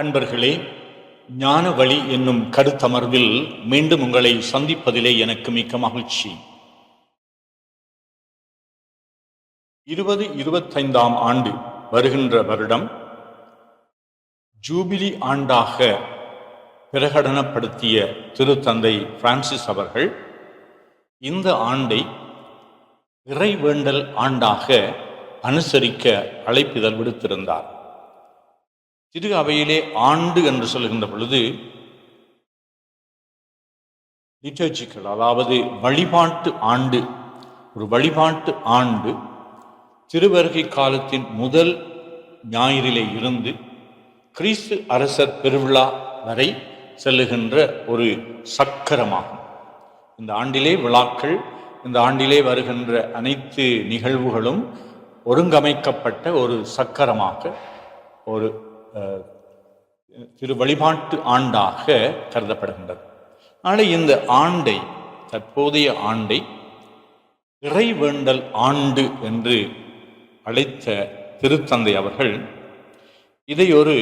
அன்பர்களே ஞான வழி என்னும் கருத்தமர்வில் மீண்டும் உங்களை சந்திப்பதிலே எனக்கு மிக்க மகிழ்ச்சி. இருபது இருபத்தைந்தாம் ஆண்டு வருகின்ற வருடம் ஜூபிலி ஆண்டாக பிரகடனப்படுத்திய திருத்தந்தை பிரான்சிஸ் அவர்கள் இந்த ஆண்டை இறைவேண்டல் ஆண்டாக அனுசரிக்க அழைப்பிதழ் விடுத்திருந்தார். திரு அவையிலே ஆண்டு என்று சொல்லுகின்ற பொழுது லிட்டர்ஜிக்கல் அதாவது வழிபாட்டு ஆண்டு ஒரு வழிபாட்டு ஆண்டு திருவருகை காலத்தின் முதல் ஞாயிறிலே இருந்து கிறிஸ்து அரசர் பெருவிழா வரை செல்லுகின்ற ஒரு சக்கரமாகும். இந்த ஆண்டிலே விழாக்கள் இந்த ஆண்டிலே வருகின்ற அனைத்து நிகழ்வுகளும் ஒருங்கமைக்கப்பட்ட ஒரு சக்கரமாக ஒரு திரு வழிபாட்டு ஆண்டாக கருதப்படுகின்றது. ஆனால் இந்த ஆண்டை தற்போதைய ஆண்டை இறைவேண்டல் ஆண்டு என்று அழைத்த திருத்தந்தை அவர்கள் இதை ஒரு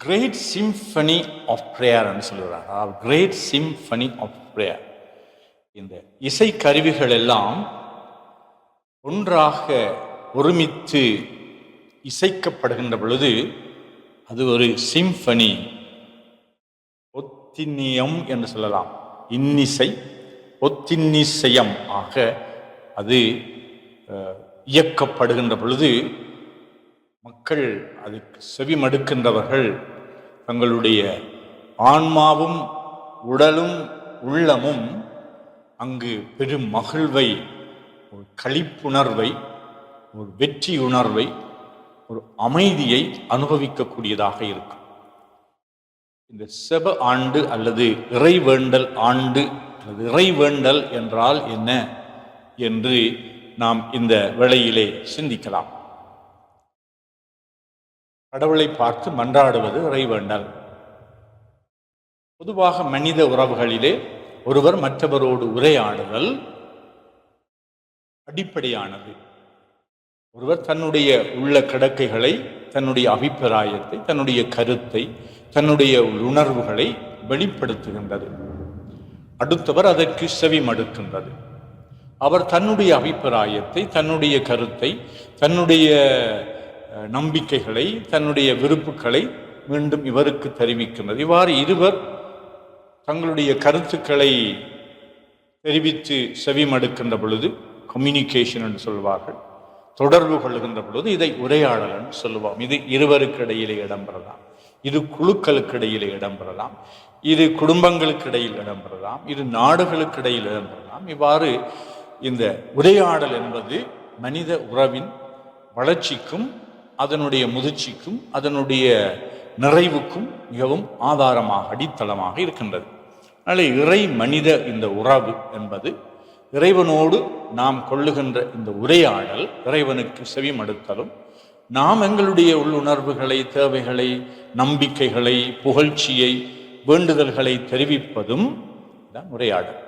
கிரேட் சிம்ஃபனி ஆஃப் ப்ரேயர் என்று சொல்கிறார் கிரேட் சிம்ஃபனி ஆஃப் ப்ரேயர் இந்த இசை கருவிகள் எல்லாம் ஒன்றாக ஒருமித்து இசைக்கப்படுகின்ற பொழுது அது ஒரு சிம்ஃபனி. ஒத்தின்னியம் என்று சொல்லலாம். இன்னிசை ஒத்தின்னிசையம் ஆக அது இயக்கப்படுகின்ற பொழுது மக்கள் அதுக்கு செவிமடுக்கின்றவர்கள். தங்களுடைய ஆன்மாவும் உடலும் உள்ளமும் அங்கு பெரும் மகிழ்வை ஒரு களிப்புணர்வை ஒரு வெற்றி உணர்வை ஒரு அமைதியை அனுபவிக்கக்கூடியதாக இருக்கும். இந்த செப ஆண்டு அல்லது இறைவேண்டல் ஆண்டு அல்லது இறைவேண்டல் என்றால் என்ன என்று நாம் இந்த வேளையிலே சிந்திக்கலாம். கடவுளை பார்த்து மன்றாடுவது இறைவேண்டல் பொதுவாக மனித உறவுகளிலே ஒருவர் மற்றவரோடு உரையாடுதல் அடிப்படையானது. ஒருவர் தன்னுடைய உள்ள கடக்கைகளை தன்னுடைய அபிப்பிராயத்தை தன்னுடைய கருத்தை தன்னுடைய உணர்வுகளை வெளிப்படுத்துகின்றது. அடுத்தவர் அதற்கு செவி மடுக்கின்றது. அவர் தன்னுடைய அபிப்பிராயத்தை தன்னுடைய கருத்தை தன்னுடைய நம்பிக்கைகளை தன்னுடைய விருப்புகளை மீண்டும் இவருக்கு தெரிவிக்கின்றது. இவ்வாறு இருவர் தங்களுடைய கருத்துக்களை தெரிவித்து செவிமடுக்கின்ற பொழுது கம்யூனிகேஷன் என்று சொல்வார்கள். தொடர்பு கொள்கின்ற பொழுது இதை உரையாடலன்னு சொல்லுவோம் இது இருவருக்கு இடையிலே இடம்பெறலாம். இது குழுக்களுக்கு இடையிலே இடம்பெறலாம். இது குடும்பங்களுக்கு இடையில் இடம்பெறலாம். இது நாடுகளுக்கு இடையில் இடம்பெறலாம். இவ்வாறு இந்த உரையாடல் என்பது மனித உறவின் வளர்ச்சிக்கும் அதனுடைய முதிர்ச்சிக்கும் அதனுடைய நிறைவுக்கும் மிகவும் ஆதாரமாக அடித்தளமாக இருக்கின்றது. அதனால் இறை மனித இந்த உறவு என்பது இறைவனோடு நாம் கொள்ளுகின்ற இந்த உரையாடல் இறைவனுக்கு செவிமடுத்தலும் நாம் எங்களுடைய உள்ளுணர்வுகளை தேவைகளை நம்பிக்கைகளை புகழ்ச்சியை வேண்டுதல்களை தெரிவிப்பதும் தான் உரையாடல்.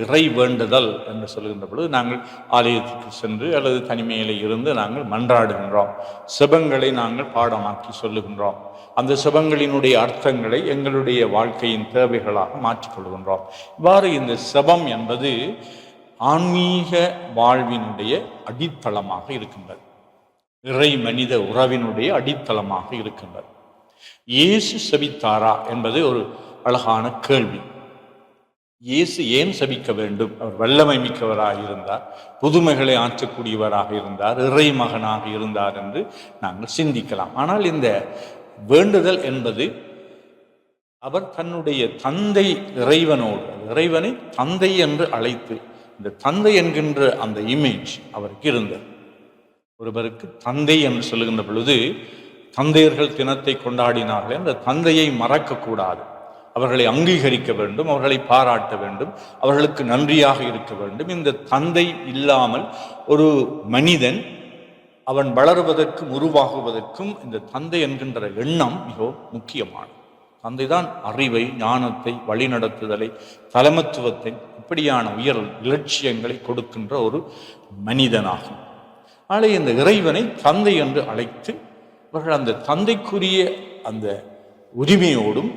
இறை வேண்டுதல் என்று சொல்லுகின்ற பொழுது நாங்கள் ஆலயத்துக்கு சென்று அல்லது தனிமையில் இருந்து நாங்கள் மன்றாடுகின்றோம். சிபங்களை நாங்கள் பாடமாக்கி சொல்லுகின்றோம். அந்த சிபங்களினுடைய அர்த்தங்களை எங்களுடைய வாழ்க்கையின் தேவைகளாக மாற்றிக்கொள்கின்றோம். இவ்வாறு இந்த சிபம் என்பது ஆன்மீக வாழ்வினுடைய அடித்தளமாக இருக்கின்றது. இறை மனித உறவினுடைய அடித்தளமாக இருக்கின்றது. இயேசு செபித்தாரா என்பது ஒரு அழகான கேள்வி. இயேசு ஏன் சபிக்க வேண்டும்? அவர் வல்லமை மிக்கவராக இருந்தார் புதுமைகளை ஆற்றக்கூடியவராக இருந்தார் இறை மகனாக இருந்தார் என்று நாங்கள் சிந்திக்கலாம். ஆனால் இந்த வேண்டுதல் என்பது அவர் தன்னுடைய தந்தை இறைவனோடு இறைவனை தந்தை என்று அழைத்து இந்த தந்தை என்கின்ற அந்த இமேஜ் அவருக்கு இருந்தது. ஒருவருக்கு தந்தை என்று சொல்லுகின்ற பொழுது தந்தையர்கள் தினத்தை கொண்டாடினார்கள் அந்த தந்தையை மறக்கக்கூடாது. அவர்களை அங்கீகரிக்க வேண்டும் அவர்களை பாராட்ட வேண்டும் அவர்களுக்கு நன்றியாக இருக்க வேண்டும். இந்த தந்தை இல்லாமல் ஒரு மனிதன் அவன் வளருவதற்கும் உருவாகுவதற்கும் இந்த தந்தை என்கின்ற எண்ணம் மிகவும் முக்கியமானது. தந்தை தான் அறிவை ஞானத்தை வழிநடத்துதலை தலைமத்துவத்தை இப்படியான உயர் இலட்சியங்களை கொடுக்கின்ற ஒரு மனிதனாகும். ஆனால் இந்த இறைவனை தந்தை என்று அழைத்து அவர்கள் அந்த தந்தைக்குரிய அந்த உரிமையோடும்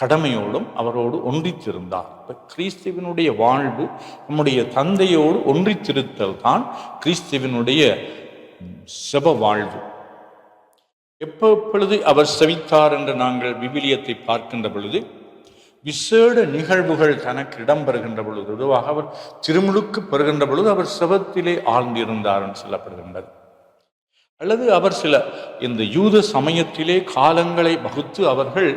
கடமையோடும் அவரோடு ஒன்றித்திருந்தார். இப்போ கிறிஸ்துவனுடைய வாழ்வு நம்முடைய தந்தையோடு ஒன்றித்திருத்தல் தான் கிறிஸ்துவனுடைய செப வாழ்வு. எப்பொழுது அவர் செவித்தார் என்று நாங்கள் விவிலியத்தை பார்க்கின்ற பொழுது விசேட நிகழ்வுகள் தனக்கு இடம்பெறுகின்ற பொழுது பொதுவாக அவர் திருமுழுக்கு பெறுகின்ற பொழுது அவர் செபத்திலே ஆழ்ந்திருந்தார் என்று சொல்லப்படுகின்றது. அல்லது அவர் சில இந்த யூத சமயத்திலே காலங்களை வகுத்து அவர்கள்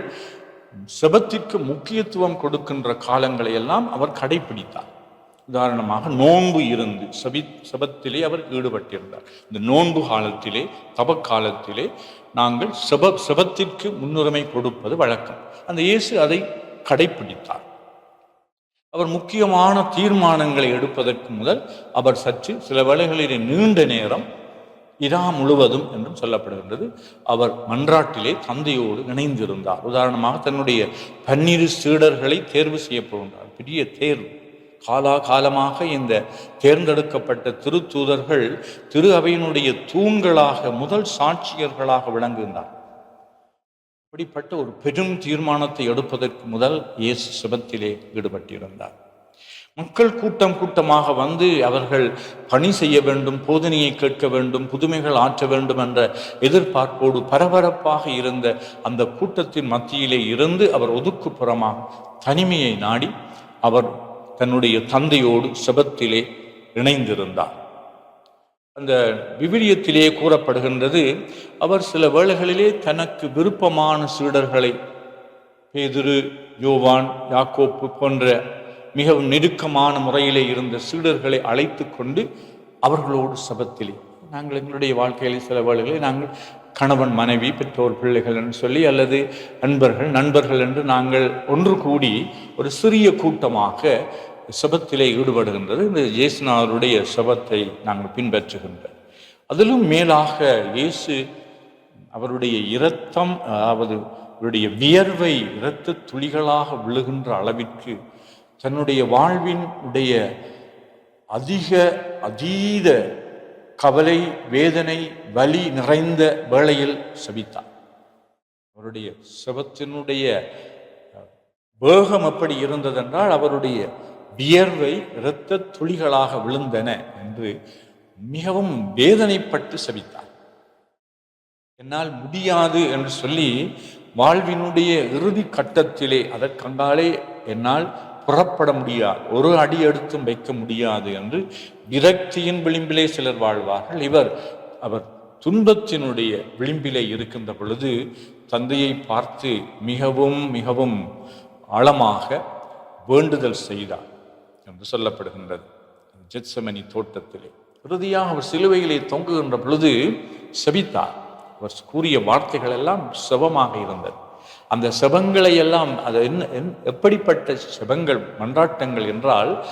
செபத்திற்கு முக்கியத்துவம் கொடுக்கின்ற காலங்களை எல்லாம் அவர் கடைபிடித்தார் உதாரணமாக நோன்பு இருந்து சபி சபத்திலே அவர் ஈடுபட்டிருந்தார். இந்த நோன்பு காலத்திலே தப காலத்திலே நாங்கள் சப செபத்திற்கு முன்னுரிமை கொடுப்பது வழக்கம். அந்த இயேசு அதை கடைபிடித்தார் அவர் முக்கியமான தீர்மானங்களை எடுப்பதற்கு முதல் அவர் சற்று சில வேளைகளிலே நீண்ட நேரம் இரா முழுவதும் என்றும் சொல்லப்படுகின்றது. அவர் மன்றாட்டிலே தந்தையோடு இணைந்திருந்தார். உதாரணமாக தன்னுடைய பன்னிரு சீடர்களை தேர்வு செய்யப்படுகின்றார் பெரிய தேர்வு. காலாகாலமாக இந்த தேர்ந்தெடுக்கப்பட்ட திருத்தூதர்கள் திரு அவையினுடைய தூண்களாக முதல் சாட்சியர்களாக விளங்குகின்றார் இப்படிப்பட்ட ஒரு பெரும் தீர்மானத்தை எடுப்பதற்கு முதல் இயேசு சிபத்திலே ஈடுபட்டிருந்தார். மக்கள் கூட்டம் கூட்டமாக வந்து அவர்கள் பணி செய்ய வேண்டும் போதனையை கேட்க வேண்டும் புதுமைகள் ஆற்ற வேண்டும் என்ற எதிர்பார்ப்போடு பரபரப்பாக இருந்த அந்த கூட்டத்தின் மத்தியிலே இருந்து அவர் ஒதுக்குப்புறமாக தனிமையை நாடி அவர் தன்னுடைய தந்தையோடு செபத்திலே இணைந்திருந்தார். அந்த விவிலியத்திலே கூறப்படுகின்றது அவர் சில வேளைகளிலே தனக்கு விருப்பமான சீடர்களை பேதுரு யோவான் யாக்கோப்பு போன்ற மிகவும் நெருக்கமான முறையிலே இருந்த சீடர்களை அழைத்து கொண்டு அவர்களோடு சபத்திலே நாங்கள் எங்களுடைய வாழ்க்கையில் சில வேளைகளில் நாங்கள் கணவன் மனைவி பெற்றோர் பிள்ளைகள் என்று சொல்லி அல்லது நண்பர்கள் நண்பர்கள் என்று நாங்கள் ஒன்று கூடி ஒரு சிறிய கூட்டமாக சபத்திலே ஈடுபடுகின்றது. இந்த இயேசுநாதருடைய சபத்தை நாங்கள் பின்பற்றுகின்றோம். அதிலும் மேலாக இயேசு அவருடைய இரத்தம் அதாவது அவருடைய வியர்வை இரத்த துளிகளாக விழுகின்ற அளவிற்கு தன்னுடைய வாழ்வின் உடைய அதிக அதீத கவலை வேதனை வலி நிறைந்த வேளையில் சபித்தார். அவருடைய சபத்தினுடைய வேகம் எப்படி இருந்ததென்றால் அவருடைய வியர்வை இரத்த துளிகளாக விழுந்தன என்று மிகவும் வேதனைப்பட்டு சபித்தார். என்னால் முடியாது என்று சொல்லி வாழ்வினுடைய இறுதி கட்டத்திலே அதற்கங்காலே என்னால் புறப்பட முடியாது ஒரு அடி எடுத்தும் வைக்க முடியாது என்று விரக்தியின் விளிம்பிலே சிலர் வாழ்வார்கள். இவர் அவர் துன்பத்தினுடைய விளிம்பிலே இருக்கின்ற பொழுது தந்தையை பார்த்து மிகவும் மிகவும் ஆழமாக வேண்டுதல் செய்தார். என்று சொல்லப்படுகின்றது. ஜெட்சமணி தோட்டத்திலே. இறுதியாக அவர் சிலுவையிலே தொங்குகின்ற பொழுது செபித்தார். அவர் கூறிய வார்த்தைகள் எல்லாம் செபமாக இருந்தது. அந்த செபங்களை எல்லாம் அது என்ன என்- எப்படிப்பட்ட செபங்கள் மன்றாட்டங்கள் என்றால்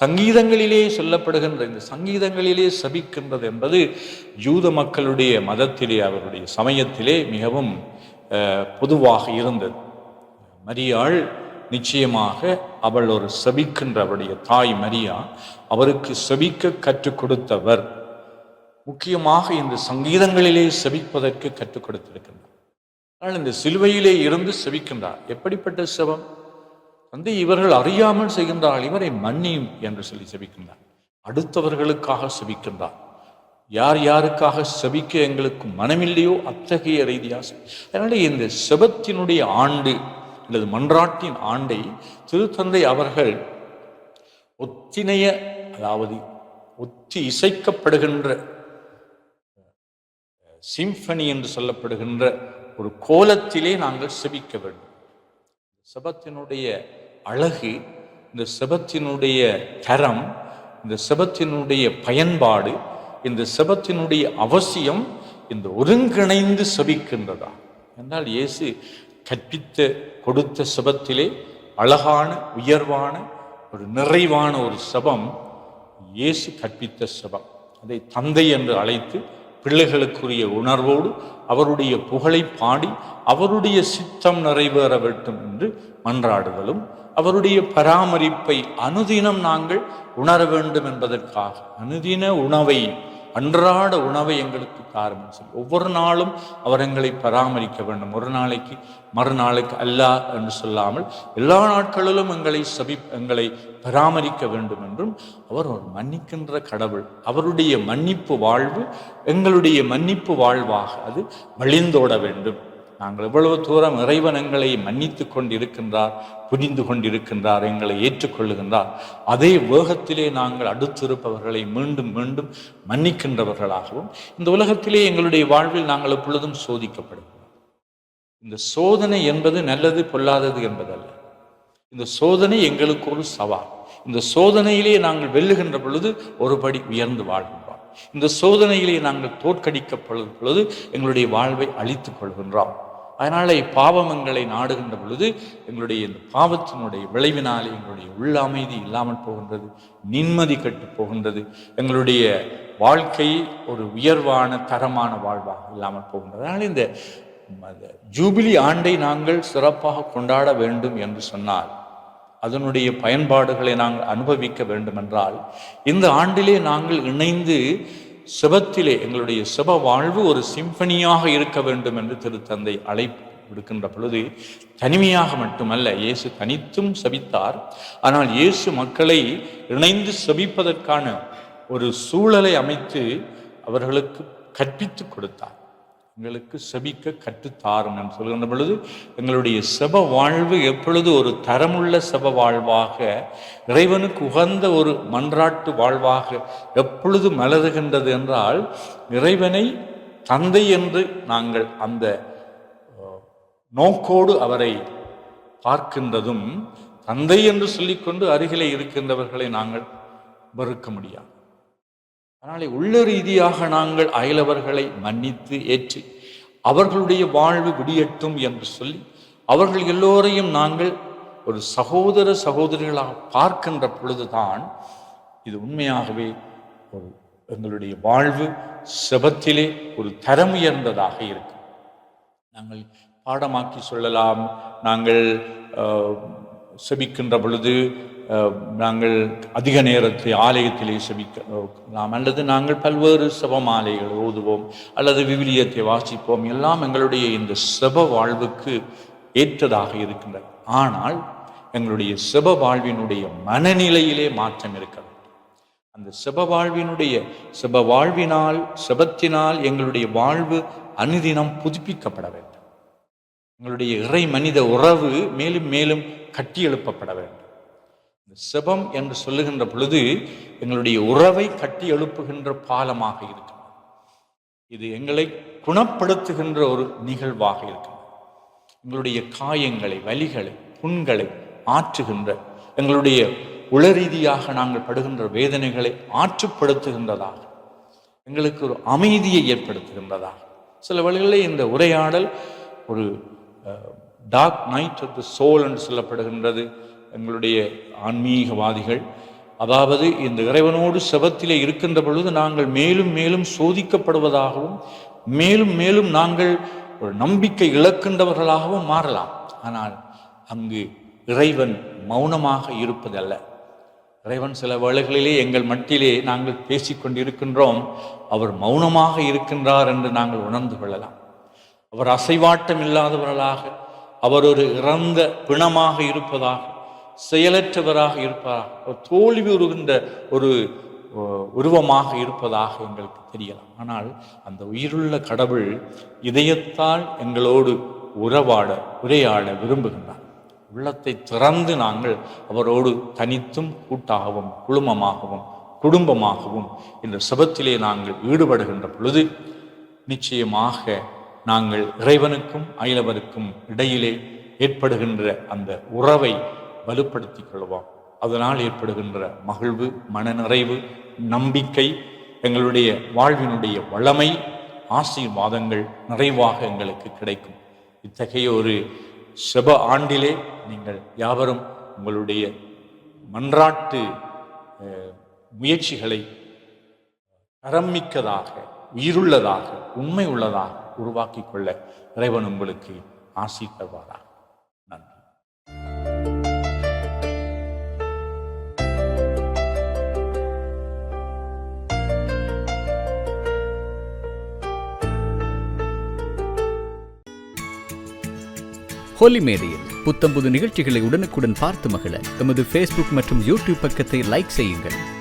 சங்கீதங்களிலே சொல்லப்படுகின்ற இந்த சங்கீதங்களிலே சபிக்கின்றது என்பது யூத மக்களுடைய மதத்திலே அவருடைய சமயத்திலே மிகவும் பொதுவாக இருந்தது. மரியாள் நிச்சயமாக அவள் ஒரு செபிக்கின்றவருடைய தாய் மரியா அவருக்கு செபிக்க கற்றுக் கொடுத்தவர். முக்கியமாக இந்த சங்கீதங்களிலே செபிப்பதற்கு கற்றுக் கொடுத்திருக்கின்றார். ஆனால் இந்த சிலுவையிலே இருந்து செபிக்கின்றார். எப்படிப்பட்ட செபம்? வந்து இவர்கள் அறியாமல் செய்கின்றார்கள் இவரை மன்னியும் என்று சொல்லி செபிக்கின்றார். அடுத்தவர்களுக்காக செபிக்கின்றார். யார் யாருக்காக செபிக்க எங்களுக்கு மனமில்லையோ அத்தகைய ரீதியாக அதனால இந்த செபத்தினுடைய ஆண்டு அல்லது மன்றாட்டின் ஆண்டை திருத்தந்தை அவர்கள் ஒத்திணைய அதாவது ஒத்தி இசைக்கப்படுகின்ற சிம்பனி என்று சொல்லப்படுகின்ற ஒரு கோலத்திலே நாங்கள் செபிக்க வேண்டும். செபத்தினுடைய அழகு இந்த செபத்தினுடைய தரம் இந்த செபத்தினுடைய பயன்பாடு இந்த செபத்தினுடைய அவசியம் இந்த ஒருங்கிணைந்து செபிக்கின்றதா? என்றால் இயேசு கற்பித்த கொடுத்த சபத்திலே அழகான உயர்வான ஒரு நிறைவான ஒரு சபம் இயேசு கற்பித்த சபம். அதை தந்தை என்று அழைத்து பிள்ளைகளுக்குரிய உணர்வோடு அவருடைய புகழை பாடி அவருடைய சித்தம் நிறைவேற வேண்டும் என்று மன்றாடுதலும் அவருடைய பராமரிப்பை அனுதினம் நாங்கள் உணர வேண்டும் என்பதற்காக அனுதின உணவை அன்றாட உணவை எங்களுக்கு தாருங்கள் சொல்லி. ஒவ்வொரு நாளும் அவர் எங்களை பராமரிக்க வேண்டும். ஒரு நாளைக்கு மறுநாளைக்கு அல்ல என்று சொல்லாமல் எல்லா நாட்களிலும் எங்களை சபி எங்களை பராமரிக்க வேண்டும் என்றும் அவர் ஒரு மன்னிக்கின்ற கடவுள். அவருடைய மன்னிப்பு வாழ்வு எங்களுடைய மன்னிப்பு வாழ்வாக அது வழிந்தோட வேண்டும். நாங்கள் எவ்வளவு தூரம் இறைவன் எங்களை மன்னித்து கொண்டிருக்கின்றார் புரிந்து கொண்டிருக்கின்றார் எங்களை ஏற்றுக்கொள்ளுகின்றார் அதே வேகத்திலே நாங்கள் அடுத்திருப்பவர்களை மீண்டும் மீண்டும் மன்னிக்கின்றவர்களாகவும் இந்த உலகத்திலே எங்களுடைய வாழ்வில் நாங்கள் எப்பொழுதும் சோதிக்கப்படுகிறோம். இந்த சோதனை என்பது நல்லது பொல்லாதது என்பதல்ல. இந்த சோதனை எங்களுக்கு ஒரு சவால். இந்த சோதனையிலே நாங்கள் வெல்லுகின்ற பொழுது ஒருபடி உயர்ந்து வாழ்கின்றோம். இந்த சோதனையிலே நாங்கள் தோற்கடிக்கப்படும் பொழுது எங்களுடைய வாழ்வை அழித்துக் கொள்கின்றோம். அதனால் பாவம் எங்களை நாடுகின்ற பொழுது எங்களுடைய இந்த பாவத்தினுடைய விளைவினாலே எங்களுடைய உள்ள அமைதி இல்லாமல் போகின்றது நிம்மதி கெட்டு போகின்றது எங்களுடைய வாழ்க்கை ஒரு உயர்வான தரமான வாழ்வாக இல்லாமல் போகின்றது. அதனால் இந்த ஜூபிலி ஆண்டை நாங்கள் சிறப்பாக கொண்டாட வேண்டும் என்று சொன்னால் அதனுடைய பயன்பாடுகளை நாங்கள் அனுபவிக்க வேண்டும் என்றால் இந்த ஆண்டிலே நாங்கள் இணைந்து செபத்திலே எங்களுடைய சிவ வாழ்வு ஒரு சிம்பனியாக இருக்க வேண்டும் என்று திருத்தந்தை அழைப்பு விடுக்கின்ற பொழுது தனிமையாக மட்டுமல்ல இயேசு தனித்தும் சபித்தார். ஆனால் இயேசு மக்களை இணைந்து சபிப்பதற்கான ஒரு சூழலை அமைத்து அவர்களுக்கு கற்பித்து கொடுத்தார். எங்களுக்கு செபிக்க கற்றுத்தாரும் என்று சொல்கின்ற பொழுது எங்களுடைய செப வாழ்வு எப்பொழுது ஒரு தரமுள்ள செப வாழ்வாக இறைவனுக்கு உகந்த ஒரு மன்றாட்டு வாழ்வாக எப்பொழுது மலருகின்றது என்றால் இறைவனை தந்தை என்று நாங்கள் அந்த நோக்கோடு அவரை பார்க்கின்றதும் தந்தை என்று சொல்லிக்கொண்டு அருகிலே இருக்கின்றவர்களை நாங்கள் வெறுக்க முடியாது. அதனாலே உள்ள ரீதியாக நாங்கள் அயலவர்களை மன்னித்து ஏற்று அவர்களுடைய வாழ்வு விடியட்டும் என்று சொல்லி அவர்கள் எல்லோரையும் நாங்கள் ஒரு சகோதர சகோதரிகளாக பார்க்கின்ற பொழுதுதான் இது உண்மையாகவே ஒரு எங்களுடைய வாழ்வு செபத்திலே ஒரு தரம் உயர்ந்ததாக இருக்கும். நாங்கள் பாடமாக்கி சொல்லலாம். நாங்கள் செபிக்கின்ற பொழுது நாங்கள் அதிக நேரத்தை ஆலயத்திலே செபிக்கலாம் அல்லது நாங்கள் பல்வேறு செபமாலைகள் ஓதுவோம் அல்லது விவிலியத்தை வாசிப்போம் எல்லாம் எங்களுடைய இந்த செப வாழ்வுக்கு ஏற்றதாக இருக்கின்றன. ஆனால் எங்களுடைய செப வாழ்வினுடைய மனநிலையிலே மாற்றம் இருக்க வேண்டும். அந்த செப வாழ்வினுடைய செப வாழ்வினால் செபத்தினால் எங்களுடைய வாழ்வு அனுதினம் புதுப்பிக்கப்பட வேண்டும். எங்களுடைய இறை மனித உறவு மேலும் மேலும் கட்டி எழுப்பப்பட வேண்டும். இந்த செபம் என்று சொல்லுகின்ற பொழுது எங்களுடைய உறவை கட்டி எழுப்புகின்ற பாலமாக இருக்கும் இது எங்களை குணப்படுத்துகின்ற ஒரு நிகழ்வாக இருக்கும் எங்களுடைய காயங்களை வலிகளை புண்களை ஆற்றுகின்ற எங்களுடைய உளரீதியாக நாங்கள் படுகின்ற வேதனைகளை ஆற்றுப்படுத்துகின்றதாக எங்களுக்கு ஒரு அமைதியை ஏற்படுத்துகின்றதாக. சில வழிகளில் இந்த உரையாடல் ஒரு dark night of the soul என்று சொல்லப்படுகின்றது எங்களுடைய ஆன்மீகவாதிகள். அதாவது இந்த இறைவனோடு செபத்திலே இருக்கின்ற பொழுது நாங்கள் மேலும் மேலும் சோதிக்கப்படுவதாகவும் மேலும் மேலும் நாங்கள் ஒரு நம்பிக்கை இழக்கின்றவர்களாகவும் மாறலாம். ஆனால் அங்கு இறைவன் மௌனமாக இருப்பதல்ல. இறைவன் சில வேளைகளிலே எங்கள் மட்டிலே நாங்கள் பேசிக்கொண்டிருக்கின்றோம் அவர் மௌனமாக இருக்கின்றார் என்று நாங்கள் உணர்ந்து கொள்ளலாம். அவர் அசைவாட்டம் இல்லாதவர்களாக அவர் ஒரு இறந்த பிணமாக இருப்பதாக செயலற்றவராக இருப்பதாக தோல்வி உருகின்ற ஒரு உருவமாக இருப்பதாக எங்களுக்கு தெரியலாம். ஆனால் அந்த உயிருள்ள கடவுள் இதயத்தால் எங்களோடு உறவாட உரையாட விரும்புகின்றார். உள்ளத்தை திறந்து நாங்கள் அவரோடு தனித்தும் கூட்டாகவும் குழுமமாகவும் குடும்பமாகவும் இந்த சபத்திலே நாங்கள் ஈடுபடுகின்ற பொழுது நிச்சயமாக நாங்கள் இறைவனுக்கும் அயலவருக்கும் இடையிலே ஏற்படுகின்ற அந்த உறவை வலுப்படுத்திக் கொள்வோம். அதனால் ஏற்படுகின்ற மகிழ்வு மனநிறைவு நம்பிக்கை எங்களுடைய வாழ்வினுடைய வளமை ஆசீர்வாதங்கள் நிறைவாக எங்களுக்கு கிடைக்கும். இத்தகைய ஒரு செப ஆண்டிலே நீங்கள் யாவரும் உங்களுடைய மன்றாட்டு முயற்சிகளை தரம்மிக்கதாக இருள்ளதாக உண்மை உள்ளதாக உருவாக்கி கொள்ள இறைவன் உங்களுக்கு ஆசி நன்றி. ஹோலி மேடையில் புத்தம்புது நிகழ்ச்சிகளை உடனுக்குடன் பார்த்து மகிழ எமது ஃபேஸ்புக் மற்றும் யூடியூப் பக்கத்தை லைக் செய்யுங்கள்.